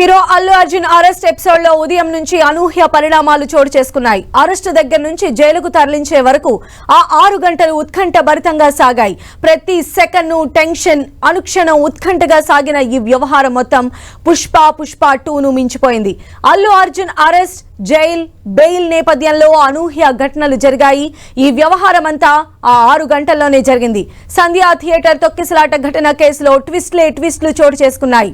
Hero Allu Arjun arrest ఎపిసోడ్లో ఉదయం నుంచి అనూహ్య పరిణామాలు చోటు చేసుకున్నాయి. అరెస్ట్ దగ్గర నుంచి జైలుకు తరలించే వరకు ఆ ఆరు గంటలు ఉత్కంఠ భరితంగా సాగాయి. ప్రతి సెకండ్ టెన్షన్ అనుక్షణం ఉత్కంఠగా సాగిన ఈ వ్యవహారం మొత్తం పుష్ప పుష్ప టూను మించిపోయింది. Allu Arjun arrest jail bail నేపథ్యంలో అనూహ్య ఘటనలు జరిగాయి. ఈ వ్యవహారం అంతా ఆ ఆరు గంటల్లోనే జరిగింది. సంధ్యా థియేటర్ తొక్కిసలాట ఘటన కేసులో ట్విస్ట్లే ట్విస్ట్లు చోటు చేసుకున్నాయి.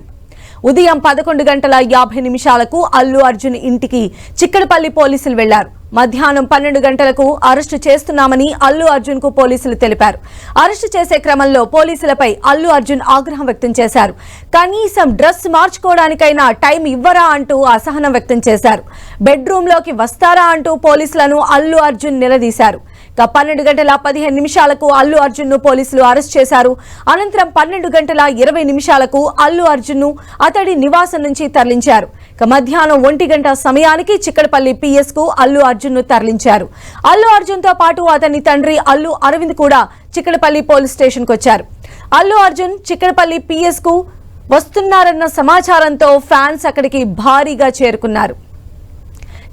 ఉదయం పదకొండు గంటల యాభై నిమిషాలకు అల్లు అర్జున్ ఇంటికి చిక్కడపల్లి పోలీసులు వెళ్ళారు. మధ్యాహ్నం పన్నెండు గంటలకు అరెస్టు చేస్తున్నామని అల్లు అర్జున్కు పోలీసులు తెలిపారు. అరెస్టు చేసే క్రమంలో పోలీసులపై అల్లు అర్జున్ ఆగ్రహం వ్యక్తం చేశారు. కనీసం డ్రెస్ మార్చుకోవడానికైనా టైం ఇవ్వరా అంటూ అసహనం వ్యక్తం చేశారు. బెడ్రూమ్లోకి వస్తారా అంటూ పోలీసులను అల్లు అర్జున్ నిలదీశారు. పన్నెండు గంటల పదిహేను నిమిషాలకు అల్లు అర్జున్ను పోలీసులు అరెస్ట్ చేశారు. అనంతరం పన్నెండు గంటల ఇరవై నిమిషాలకు అల్లు అర్జున్ను అతడి నివాసం నుంచి తరలించారు. ఇక మధ్యాహ్నం ఒంటి గంట సమయానికి చిక్కడపల్లి పిఎస్కు అల్లు అర్జున్ను తరలించారు. అల్లు అర్జున్తో పాటు అతని తండ్రి అల్లు అరవింద్ కూడా చిక్కడపల్లి పోలీస్ స్టేషన్కు వచ్చారు. అల్లు అర్జున్ చిక్కడపల్లి పిఎస్కు వస్తున్నారన్న సమాచారంతో ఫ్యాన్స్ అక్కడికి భారీగా చేరుకున్నారు.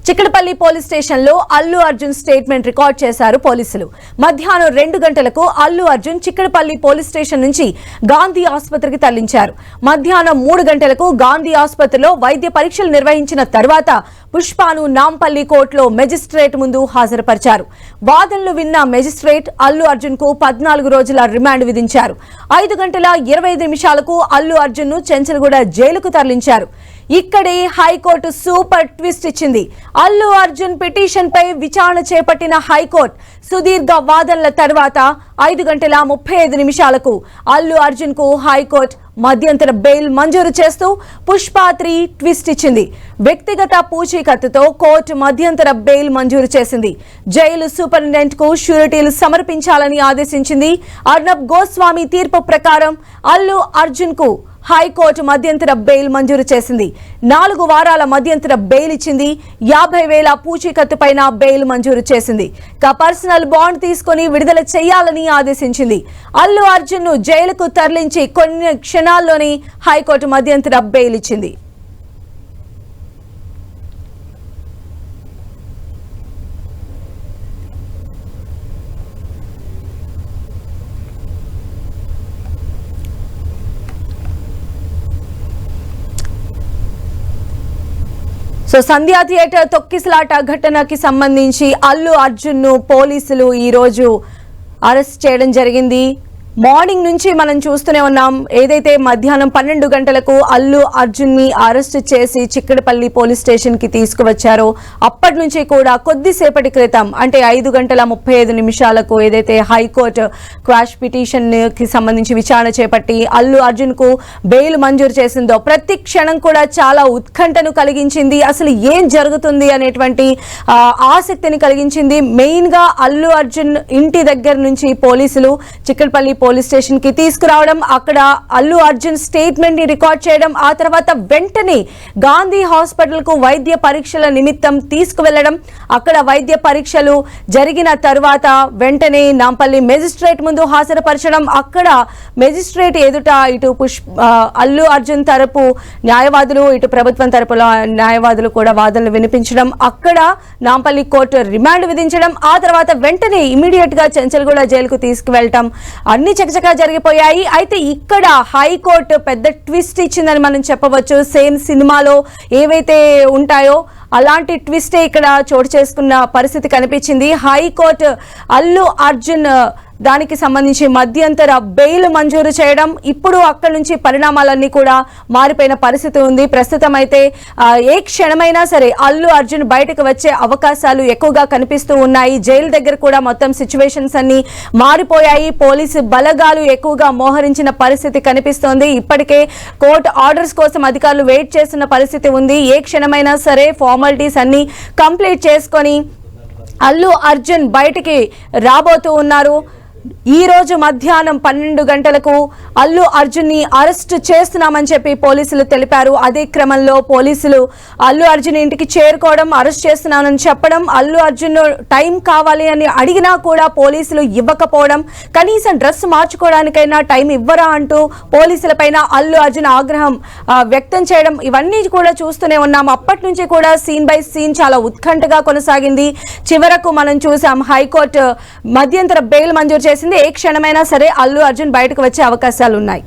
చిక్కడపల్లి పోలీస్ స్టేషన్లో అల్లు అర్జున్ స్టేట్మెంట్ రికార్డ్ చేశారు పోలీసులు. మధ్యాహ్నం రెండు గంటలకు అల్లు అర్జున్ చిక్కడపల్లి పోలీస్ స్టేషన్ నుంచి గాంధీ ఆసుపత్రికి తరలించారు. మధ్యాహ్నం మూడు గంటలకు గాంధీ ఆసుపత్రిలో వైద్య పరీక్షలు నిర్వహించిన తర్వాత పుష్పాను నాంపల్లి కోర్టులో మెజిస్ట్రేట్ ముందు హాజరుపరిచారు. వాదనలు విన్న మెజిస్ట్రేట్ అల్లు అర్జున్కు పద్నాలుగు రోజుల రిమాండ్ విధించారు. ఐదు గంటల ఇరవై ఐదు నిమిషాలకు అల్లు అర్జున్ను చెంచలగూడ జైలుకు తరలించారు. ఇక్కడే హైకోర్టు సూపర్ ట్విస్ట్ ఇచ్చింది. అల్లు అర్జున్ పిటిషన్ పై విచారణ చేపట్టిన హైకోర్టు సుదీర్ఘ వాదనల తర్వాత ఐదు గంటల ముప్పై ఐదు నిమిషాలకు అల్లు అర్జున్కు హైకోర్టు మధ్యంతర బెయిల్ మంజూరు చేస్తూ పుష్పాత్రి ట్విస్ట్ ఇచ్చింది. వ్యక్తిగత పూచీకత్తుతో కోర్టు మధ్యంతర బెయిల్ మంజూరు చేసింది. జైలు సూపరింటెండెంట్కు షూరిటీలు సమర్పించాలని ఆదేశించింది. అర్నబ్ గోస్వామి తీర్పు ప్రకారం అల్లు అర్జున్కు హైకోర్టు మధ్యంతర బెయిల్ మంజూరు చేసింది. నాలుగు వారాల మధ్యంతర బెయిల్ ఇచ్చింది. యాభై వేల పూచీకత్తు పైన బెయిల్ మంజూరు చేసింది. ఇక పర్సనల్ బాండ్ తీసుకొని విడుదల చేయాలని ఆదేశించింది. అల్లు అర్జున్ను జైలుకు తరలించి కొన్ని క్షణాల్లోనే హైకోర్టు మధ్యంతర బెయిల్ ఇచ్చింది. సో సంధ్యా థియేటర్ తొక్కిసలాట ఘటనకి సంబంధించి అల్లు అర్జున్ను పోలీసులు ఈ రోజు అరెస్ట్ చేయడం జరిగింది. మార్నింగ్ నుంచి మనం చూస్తూనే ఉన్నాం. ఏదైతే మధ్యాహ్నం పన్నెండు గంటలకు అల్లు అర్జున్ని అరెస్ట్ చేసి చిక్కడపల్లి పోలీస్ స్టేషన్కి తీసుకువచ్చారో అప్పటి నుంచి కూడా కొద్దిసేపటి క్రితం అంటే ఐదు గంటల ముప్పై ఐదు నిమిషాలకు ఏదైతే హైకోర్టు క్వాష్ పిటిషన్కి సంబంధించి విచారణ చేపట్టి అల్లు అర్జున్కు బెయిల్ మంజూరు చేసిందో ప్రతి క్షణం కూడా చాలా ఉత్కంఠను కలిగించింది. అసలు ఏం జరుగుతుంది అనేటువంటి ఆసక్తిని కలిగించింది. మెయిన్గా అల్లు అర్జున్ ఇంటి దగ్గర నుంచి పోలీసులు చిక్కడపల్లి పోలీస్ స్టేషన్కి తీసుకురావడం అక్కడ అల్లు అర్జున్ స్టేట్మెంట్ని రికార్డ్ చేయడం ఆ తర్వాత వెంటనే గాంధీ హాస్పిటల్కు వైద్య పరీక్షల నిమిత్తం తీసుకువెళ్ళడం. అక్కడ వైద్య పరీక్షలు జరిగిన తర్వాత వెంటనే నాంపల్లి మెజిస్ట్రేట్ ముందు హాజరుపరచడం. అక్కడ మెజిస్ట్రేట్ ఎదుట ఇటు పుష్ అల్లు అర్జున్ తరపు న్యాయవాదులు ఇటు ప్రభుత్వం తరపు న్యాయవాదులు కూడా వాదనలు వినిపించడం. అక్కడ నాంపల్లి కోర్టు రిమాండ్ విధించడం. ఆ తర్వాత వెంటనే ఇమీడియట్గా చెంచల్గూడ జైలుకు తీసుకువెళ్ళటం అన్ని చకచకా జరిగిపోయాయి. అయితే ఇక్కడ హైకోర్టు పెద్ద ట్విస్ట్ ఇచ్చిందని మనం చెప్పవచ్చు. సేమ్ సినిమాలో ఏవైతే ఉంటాయో అలాంటి ట్విస్టే ఇక్కడ చోటు చేసుకున్న పరిస్థితి కనిపించింది. హైకోర్టు అల్లు అర్జున్ దానికి సంబంధించి మధ్యంతర బెయిల్ మంజూరు చేయడం ఇప్పుడు అక్కడి నుంచి పరిణామాలన్నీ కూడా మారిపోయిన పరిస్థితి ఉంది. ప్రస్తుతం అయితే ఏ క్షణమైనా సరే అల్లు అర్జున్ బయటకు వచ్చే అవకాశాలు ఎక్కువగా కనిపిస్తూ ఉన్నాయి. జైలు దగ్గర కూడా మొత్తం సిచ్యువేషన్స్ అన్ని మారిపోయాయి. పోలీసు బలగాలు ఎక్కువగా మోహరించిన పరిస్థితి కనిపిస్తోంది. ఇప్పటికే కోర్టు ఆర్డర్స్ కోసం అధికారులు వెయిట్ చేస్తున్న పరిస్థితి ఉంది. ఏ క్షణమైనా సరే ఫార్మాలిటీస్ అన్ని కంప్లీట్ చేసుకొని అల్లు అర్జున్ బయటికి రాబోతూ ఉన్నారు. ఈ రోజు మధ్యాహ్నం పన్నెండు గంటలకు అల్లు అర్జున్ని అరెస్ట్ చేస్తున్నామని చెప్పి పోలీసులు తెలిపారు. అదే క్రమంలో పోలీసులు అల్లు అర్జున్ ఇంటికి చేరుకోవడం అరెస్ట్ చేస్తున్నామని చెప్పడం అల్లు అర్జున్ టైం కావాలి అని అడిగినా కూడా పోలీసులు ఇవ్వకపోవడం కనీసం డ్రెస్ మార్చుకోవడానికైనా టైం ఇవ్వరా అంటూ పోలీసులపైన అల్లు అర్జున్ ఆగ్రహం వ్యక్తం చేయడం ఇవన్నీ కూడా చూస్తూనే ఉన్నాం. అప్పటి నుంచి కూడా సీన్ బై సీన్ చాలా ఉత్కంఠగా కొనసాగింది. చివరకు మనం చూసాం హైకోర్టు మధ్యంతర బెయిల్ మంజూరు చేసింది. ఏ క్షణమైనా సరే అల్లు అర్జున్ బయటకు వచ్చే అవకాశాలు ఉన్నాయి